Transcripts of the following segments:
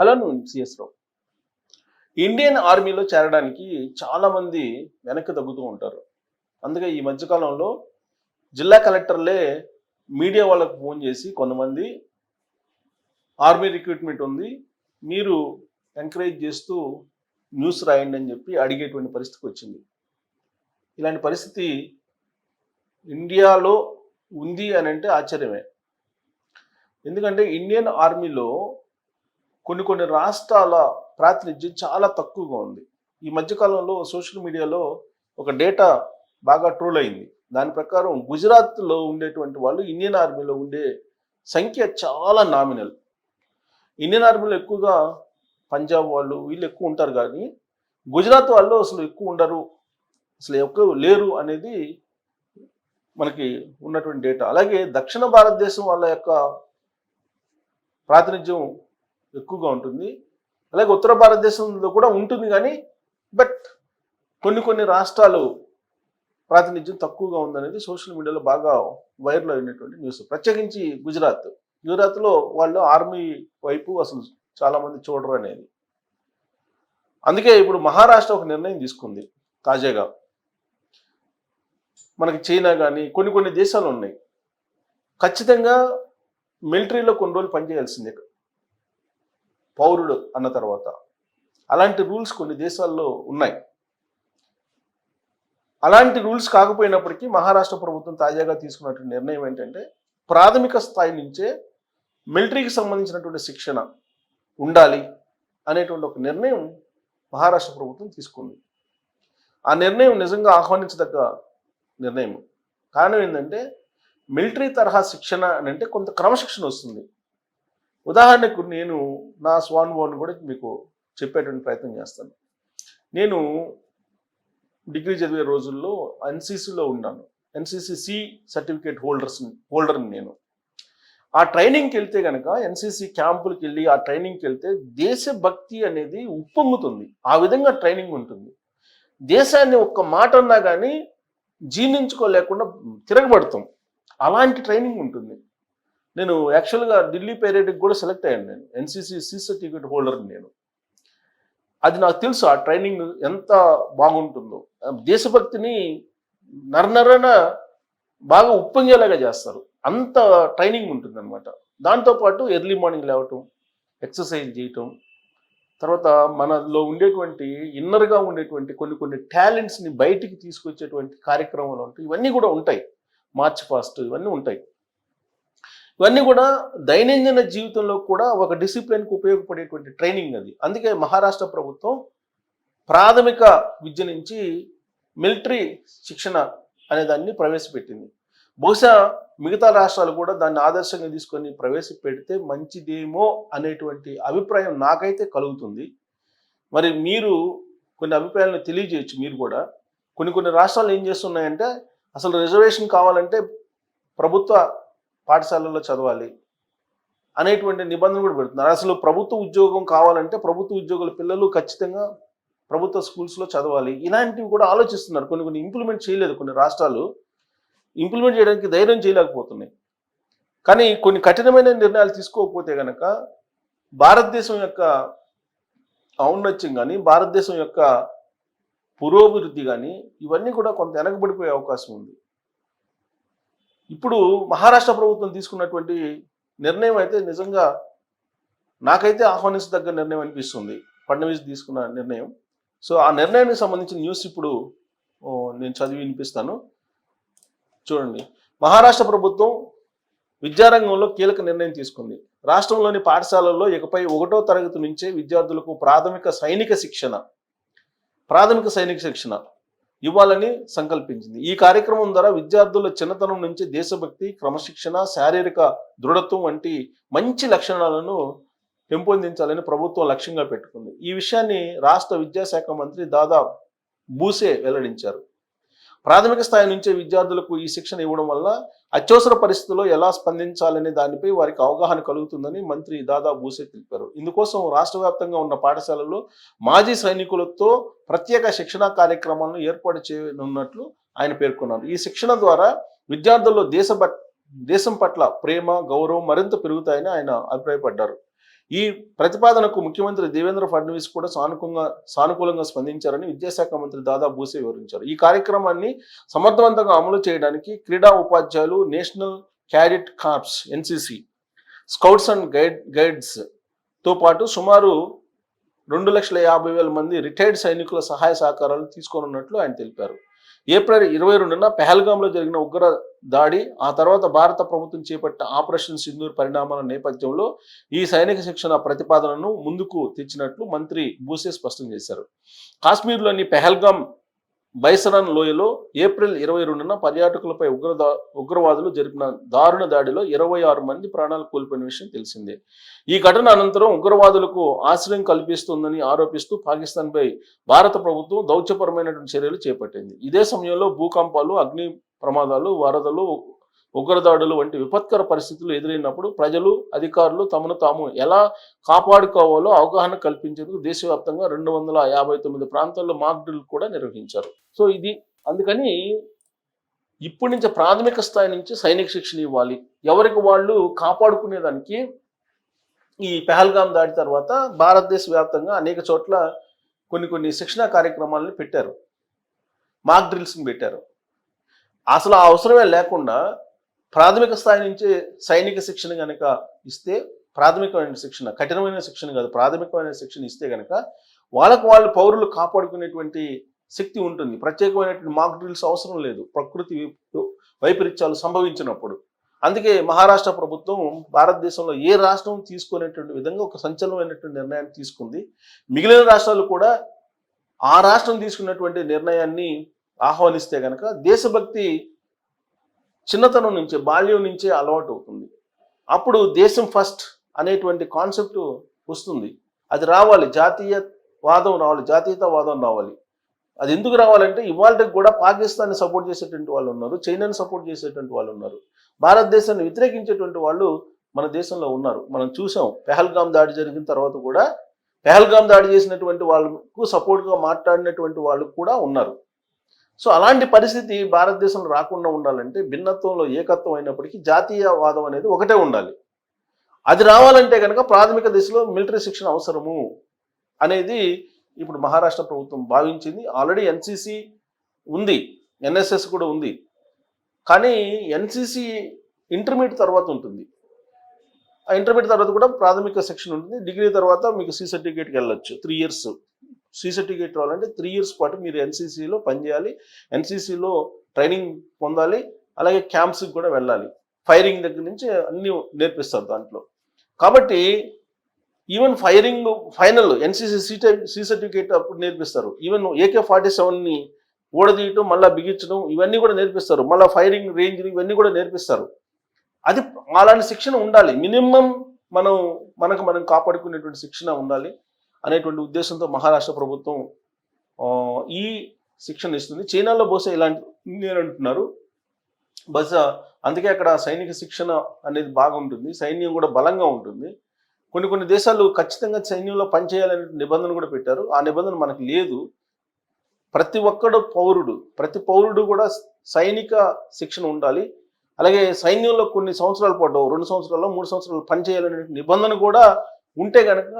Hello CS రావు. Indian ఆర్మీలో చేరడానికి చాలామంది వెనక్కి తగ్గుతూ ఉంటారు. అందుకే ఈ మధ్యకాలంలో జిల్లా కలెక్టర్లే మీడియా వాళ్ళకు ఫోన్ చేసి కొంతమంది ఆర్మీ రిక్రూట్మెంట్ ఉంది మీరు ఎంకరేజ్ చేస్తూ న్యూస్ రాయండి అని చెప్పి అడిగేటువంటి పరిస్థితికి వచ్చింది. ఇలాంటి పరిస్థితి ఇండియాలో ఉంది అని అంటే ఆశ్చర్యమే. ఎందుకంటే ఇండియన్ ఆర్మీలో కొన్ని కొన్ని రాష్ట్రాల ప్రాతినిధ్యం చాలా తక్కువగా ఉంది. ఈ మధ్యకాలంలో సోషల్ మీడియాలో ఒక డేటా బాగా ట్రోల్ అయింది. దాని ప్రకారం గుజరాత్లో ఉండేటువంటి వాళ్ళు ఇండియన్ ఆర్మీలో ఉండే సంఖ్య చాలా నామినల్. ఇండియన్ ఆర్మీలో ఎక్కువగా పంజాబ్ వాళ్ళు వీళ్ళు ఎక్కువ ఉంటారు కానీ గుజరాత్ వాళ్ళు అసలు ఎక్కువ ఉండరు. అసలు ఎక్కువ లేరు అనేది మనకి ఉన్నటువంటి డేటా. అలాగే దక్షిణ భారతదేశం వాళ్ళ యొక్క ప్రాతినిధ్యం ఎక్కువగా ఉంటుంది. అలాగే ఉత్తర భారతదేశంలో కూడా ఉంటుంది కానీ బట్ కొన్ని కొన్ని రాష్ట్రాలు ప్రాతినిధ్యం తక్కువగా ఉందనేది సోషల్ మీడియాలో బాగా వైరల్ అయినటువంటి న్యూస్. ప్రత్యేకించి గుజరాత్. గుజరాత్లో వాళ్ళు ఆర్మీ వైపు అసలు చాలామంది చూడరు అనేది. అందుకే ఇప్పుడు మహారాష్ట్ర ఒక నిర్ణయం తీసుకుంది తాజాగా. మనకి చైనా కానీ కొన్ని కొన్ని దేశాలు ఉన్నాయి. ఖచ్చితంగా మిలిటరీలో కొన్ని రోజులు పనిచేయాల్సిందే. పౌరుడు అన్న తర్వాత అలాంటి రూల్స్ కొన్ని దేశాల్లో ఉన్నాయి. అలాంటి రూల్స్ కాకపోయినప్పటికీ మహారాష్ట్ర ప్రభుత్వం తాజాగా తీసుకున్నటువంటి నిర్ణయం ఏంటంటే ప్రాథమిక స్థాయి నుంచే మిలిటరీకి సంబంధించినటువంటి శిక్షణ ఉండాలి అనేటువంటి ఒక నిర్ణయం మహారాష్ట్ర ప్రభుత్వం తీసుకుంది. ఆ నిర్ణయం నిజంగా ఆహ్వానించదగ్గ నిర్ణయం. కారణం ఏంటంటే మిలిటరీ తరహా శిక్షణ అని అంటే కొంత క్రమశిక్షణ వస్తుంది. ఉదాహరణకు నేను నా స్వాన్ బోన్ కూడా మీకు చెప్పేటువంటి ప్రయత్నం చేస్తాను. నేను డిగ్రీ చదివే రోజుల్లో ఎన్సీసీలో ఉన్నాను. ఎన్సీసీ సి సర్టిఫికేట్ హోల్డర్స్ హోల్డర్ని నేను. ఆ ట్రైనింగ్కి వెళ్తే కనుక ఎన్సీసీ క్యాంపులకి వెళ్ళి ఆ ట్రైనింగ్కి వెళ్తే దేశభక్తి అనేది ఉప్పొంగుతుంది. ఆ విధంగా ట్రైనింగ్ ఉంటుంది. దేశాన్ని ఒక్క మాట అన్నా కానీ జీర్ణించుకోలేకుండా తిరగబడతాం. అలాంటి ట్రైనింగ్ ఉంటుంది. నేను యాక్చువల్గా ఢిల్లీ పేరేడ్కి కూడా సెలెక్ట్ అయ్యాను నేను. ఎన్సీసీ సి సర్టిఫికేట్ హోల్డర్ని నేను. అది నాకు తెలుసు ఆ ట్రైనింగ్ ఎంత బాగుంటుందో. దేశభక్తిని నరనరన బాగా ఉప్పొంగేలాగా చేస్తారు. అంత ట్రైనింగ్ ఉంటుంది అనమాట దాంతోపాటు ఎర్లీ మార్నింగ్ లేవటం ఎక్సర్సైజ్ చేయటం తర్వాత మనలో ఉండేటువంటి ఇన్నర్గా ఉండేటువంటి కొన్ని కొన్ని టాలెంట్స్ని బయటికి తీసుకొచ్చేటువంటి కార్యక్రమాలు ఉంటాయి ఇవన్నీ కూడా ఉంటాయి. మార్చ్ పాస్ట్ ఇవన్నీ ఉంటాయి. ఇవన్నీ కూడా దైనందిన జీవితంలో కూడా ఒక డిసిప్లిన్కి ఉపయోగపడేటువంటి ట్రైనింగ్ అది. అందుకే మహారాష్ట్ర ప్రభుత్వం ప్రాథమిక విద్య నుంచి మిలిటరీ శిక్షణ అనే దాన్ని ప్రవేశపెట్టింది. బహుశా మిగతా రాష్ట్రాలు కూడా దాన్ని ఆదర్శంగా తీసుకొని ప్రవేశపెడితే మంచిదేమో అనేటువంటి అభిప్రాయం నాకైతే కలుగుతుంది. మరి మీరు కొన్ని అభిప్రాయాలను తెలియజేయచ్చు మీరు కూడా. కొన్ని కొన్ని రాష్ట్రాలు ఏం చేస్తున్నాయంటే అసలు రిజర్వేషన్ కావాలంటే ప్రభుత్వ పాఠశాలల్లో చదవాలి అనేటువంటి నిబంధన కూడా పెడుతున్నారు. అసలు ప్రభుత్వ ఉద్యోగం కావాలంటే ప్రభుత్వ ఉద్యోగుల పిల్లలు ఖచ్చితంగా ప్రభుత్వ స్కూల్స్లో చదవాలి. ఇలాంటివి కూడా ఆలోచిస్తున్నారు. కొన్ని కొన్ని ఇంప్లిమెంట్ చేయలేదు కొన్ని రాష్ట్రాలు. ఇంప్లిమెంట్ చేయడానికి ధైర్యం చేయలేకపోతున్నాయి. కానీ కొన్ని కఠినమైన నిర్ణయాలు తీసుకోకపోతే కనుక భారతదేశం యొక్క ఔన్నత్యం కానీ భారతదేశం యొక్క పురోభివృద్ధి కానీ ఇవన్నీ కూడా కొంత వెనకబడిపోయే అవకాశం ఉంది. ఇప్పుడు మహారాష్ట్ర ప్రభుత్వం తీసుకున్నటువంటి నిర్ణయం అయితే నిజంగా నాకైతే ఆహ్వానించదగ్గ నిర్ణయం అనిపిస్తుంది. ఫడ్నవీస్ తీసుకున్న నిర్ణయం. సో ఆ నిర్ణయానికి సంబంధించిన న్యూస్ ఇప్పుడు నేను చదివి వినిపిస్తాను. చూడండి. మహారాష్ట్ర ప్రభుత్వం విద్యారంగంలో కీలక నిర్ణయం తీసుకుంది. రాష్ట్రంలోని పాఠశాలల్లో ఇకపై ఒకటో తరగతి నుంచే విద్యార్థులకు ప్రాథమిక సైనిక శిక్షణ ప్రాథమిక సైనిక శిక్షణ ఇవ్వాలని సంకల్పించింది. ఈ కార్యక్రమం ద్వారా విద్యార్థుల చిన్నతనం నుంచి దేశభక్తి క్రమశిక్షణ శారీరక దృఢత్వం వంటి మంచి లక్షణాలను పెంపొందించాలని ప్రభుత్వం లక్ష్యంగా పెట్టుకుంది. ఈ విషయాన్ని రాష్ట్ర విద్యాశాఖ మంత్రి దాదా బూసే వెల్లడించారు. ప్రాథమిక స్థాయి నుంచే విద్యార్థులకు ఈ శిక్షణ ఇవ్వడం వల్ల అత్యవసర పరిస్థితుల్లో ఎలా స్పందించాలనే దానిపై వారికి అవగాహన కలుగుతుందని మంత్రి దాదా భూసే తెలిపారు. ఇందుకోసం రాష్ట్ర వ్యాప్తంగా ఉన్న పాఠశాలల్లో మాజీ సైనికులతో ప్రత్యేక శిక్షణా కార్యక్రమాలను ఏర్పాటు చేయనున్నట్లు ఆయన పేర్కొన్నారు. ఈ శిక్షణ ద్వారా విద్యార్థుల్లో దేశ దేశం పట్ల ప్రేమ గౌరవం మరింత పెరుగుతాయని ఆయన అభిప్రాయపడ్డారు. ఈ ప్రతిపాదనకు ముఖ్యమంత్రి దేవేంద్ర ఫడ్నవీస్ కూడా సానుకూలంగా సానుకూలంగా స్పందించారని విద్యాశాఖ మంత్రి దాదా భూసే వివరించారు. ఈ కార్యక్రమాన్ని సమర్థవంతంగా అమలు చేయడానికి క్రీడా ఉపాధ్యాయులు national cadet corps NCC scouts and guide గైడ్స్తో పాటు సుమారు రెండు లక్షల యాభై వేల మంది రిటైర్డ్ సైనికుల సహాయ సహకారాలు తీసుకోనున్నట్లు ఆయన తెలిపారు. ఏప్రిల్ ఇరవై రెండున పెహల్గాంలో జరిగిన ఉగ్ర దాడి ఆ తర్వాత భారత ప్రభుత్వం చేపట్టిన ఆపరేషన్ సింధూర్ పరిణామాల నేపథ్యంలో ఈ సైనిక శిక్షణ ప్రతిపాదనను ముందుకు తెచ్చినట్లు మంత్రి బూసే స్పష్టం చేశారు. కాశ్మీర్లోని పెహల్గాం బైసరన్ లోయలో ఏప్రిల్ ఇరవై రెండున పర్యాటకులపై ఉగ్రదా ఉగ్రవాదులు జరిపిన దారుణ దాడిలో ఇరవై ఆరు మంది ప్రాణాలు కోల్పోయిన విషయం తెలిసిందే. ఈ ఘటన అనంతరం ఉగ్రవాదులకు ఆశ్రయం కల్పిస్తుందని ఆరోపిస్తూ పాకిస్తాన్పై భారత ప్రభుత్వం దౌత్యపరమైనటువంటి చర్యలు చేపట్టింది. ఇదే సమయంలో భూకంపాలు అగ్ని ప్రమాదాలు వరదలు ఉగ్రదాడులు వంటి విపత్కర పరిస్థితులు ఎదురైనప్పుడు ప్రజలు అధికారులు తమను తాము ఎలా కాపాడుకోవాలో అవగాహన కల్పించేందుకు దేశవ్యాప్తంగా రెండు వందల యాభై తొమ్మిది ప్రాంతాల్లో మాక్ డ్రిల్ కూడా నిర్వహించారు. సో ఇది అందుకని ఇప్పటి నుంచి ప్రాథమిక స్థాయి నుంచి సైనిక శిక్షణ ఇవ్వాలి. ఎవరికి వాళ్ళు కాపాడుకునేదానికి ఈ పెహల్గాం దాడి తర్వాత భారతదేశ వ్యాప్తంగా అనేక చోట్ల కొన్ని కొన్ని శిక్షణా కార్యక్రమాలను పెట్టారు. మాక్ డ్రిల్స్ని పెట్టారు. అసలు ఆ అవసరమే లేకుండా ప్రాథమిక స్థాయి నుంచే సైనిక శిక్షణ కనుక ఇస్తే ప్రాథమికమైన శిక్షణ కఠినమైన శిక్షణ కాదు ప్రాథమికమైన శిక్షణ ఇస్తే కనుక వాళ్ళకు వాళ్ళు పౌరులు కాపాడుకునేటువంటి శక్తి ఉంటుంది. ప్రత్యేకమైనటువంటి మాక్ డ్రిల్స్ అవసరం లేదు. ప్రకృతి వైపరీత్యాలు సంభవించినప్పుడు. అందుకే మహారాష్ట్ర ప్రభుత్వం భారతదేశంలో ఏ రాష్ట్రం తీసుకునేటువంటి విధంగా ఒక సంచలనమైనటువంటి నిర్ణయాన్ని తీసుకుంది. మిగిలిన రాష్ట్రాలు కూడా ఆ రాష్ట్రం తీసుకున్నటువంటి నిర్ణయాన్ని ఆహ్వానిస్తే కనుక దేశభక్తి చిన్నతనం నుంచే బాల్యం నుంచే అలవాటు అవుతుంది అప్పుడు దేశం ఫస్ట్ అనేటువంటి కాన్సెప్ట్ వస్తుంది. అది రావాలి జాతీయ వాదం రావాలి జాతీయతవాదం రావాలి. అది ఎందుకు రావాలంటే ఇవాళకి కూడా పాకిస్తాన్ని సపోర్ట్ చేసేటువంటి వాళ్ళు ఉన్నారు చైనాని సపోర్ట్ చేసేటువంటి వాళ్ళు ఉన్నారు. భారతదేశాన్ని వ్యతిరేకించేటువంటి వాళ్ళు మన దేశంలో ఉన్నారు. మనం చూసాం పెహల్గాం దాడి జరిగిన తర్వాత కూడా పెహల్గాం దాడి చేసినటువంటి వాళ్ళకు సపోర్ట్గా మాట్లాడినటువంటి వాళ్ళు కూడా ఉన్నారు. సో అలాంటి పరిస్థితి భారతదేశంలో రాకుండా ఉండాలంటే భిన్నత్వంలో ఏకత్వం అయినప్పటికీ జాతీయవాదం అనేది ఒకటే ఉండాలి. అది రావాలంటే కనుక ప్రాథమిక దశలో మిలిటరీ శిక్షణ అవసరము అనేది ఇప్పుడు మహారాష్ట్ర ప్రభుత్వం భావించింది. ఆల్రెడీ ఎన్సిసి ఉంది ఎన్ఎస్ఎస్ కూడా ఉంది. కానీ ఎన్సిసి ఇంటర్మీడియట్ తర్వాత ఉంటుంది. ఆ ఇంటర్మీడియట్ తర్వాత కూడా ప్రాథమిక శిక్షణ ఉంటుంది. డిగ్రీ తర్వాత మీకు సి సర్టిఫికేట్కి వెళ్ళొచ్చు త్రీ ఇయర్స్. సి సర్టిఫికేట్ రావాలంటే త్రీ ఇయర్స్ పాటు మీరు ఎన్సీసీలో పనిచేయాలి. ఎన్సీసీలో ట్రైనింగ్ పొందాలి. అలాగే క్యాంప్స్కి కూడా వెళ్ళాలి. ఫైరింగ్ దగ్గర నుంచి అన్నీ నేర్పిస్తారు దాంట్లో. కాబట్టి even firing final NCC C C certificate అప్పుడు నేర్పిస్తారు. ఈవెన్ ఏకే ఫార్టీ సెవెన్ని ఊడదీయటం మళ్ళీ బిగించడం ఇవన్నీ కూడా నేర్పిస్తారు. మళ్ళీ ఫైరింగ్ రేంజ్ ఇవన్నీ కూడా నేర్పిస్తారు. అది అలాంటి శిక్షణ ఉండాలి. మినిమం మనం మనకు మనం కాపాడుకునేటువంటి శిక్షణ ఉండాలి. అనేటువంటి ఉద్దేశంతో మహారాష్ట్ర ప్రభుత్వం ఈ శిక్షణ ఇస్తుంది. చైనాలో బహుశా ఇలాంటి నేను అంటున్నారు. బహుశా అందుకే అక్కడ సైనిక శిక్షణ అనేది బాగుంటుంది. సైన్యం కూడా బలంగా ఉంటుంది. కొన్ని కొన్ని దేశాలు ఖచ్చితంగా సైన్యంలో పనిచేయాలనే నిబంధన కూడా పెట్టారు. ఆ నిబంధన మనకు లేదు. ప్రతి ఒక్కడు పౌరుడు ప్రతి పౌరుడు కూడా సైనిక శిక్షణ ఉండాలి. అలాగే సైన్యంలో కొన్ని సంవత్సరాల పాటు రెండు సంవత్సరాల్లో మూడు సంవత్సరాలు పనిచేయాలనే నిబంధన కూడా ఉంటే కనుక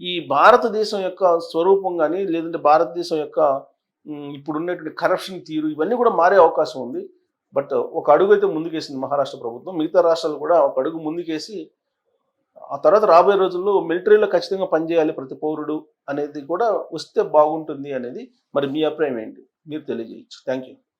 ఈ భారతదేశం యొక్క స్వరూపం కానీ లేదంటే భారతదేశం యొక్క ఉమ్, ఇప్పుడు కరప్షన్ తీరు ఇవన్నీ కూడా మారే అవకాశం ఉంది. బట్ ఒక అడుగు అయితే ముందుకేసింది మహారాష్ట్ర ప్రభుత్వం. మిగతా రాష్ట్రాలు కూడా ఒక అడుగు ముందుకేసి ఆ తర్వాత రాబోయే రోజుల్లో మిలిటరీలో ఖచ్చితంగా పనిచేయాలి ప్రతి పౌరుడు అనేది కూడా వస్తే బాగుంటుంది అనేది మరి మీ అభిప్రాయం ఏంటి? మీరు తెలియజేయచ్చు. Thank you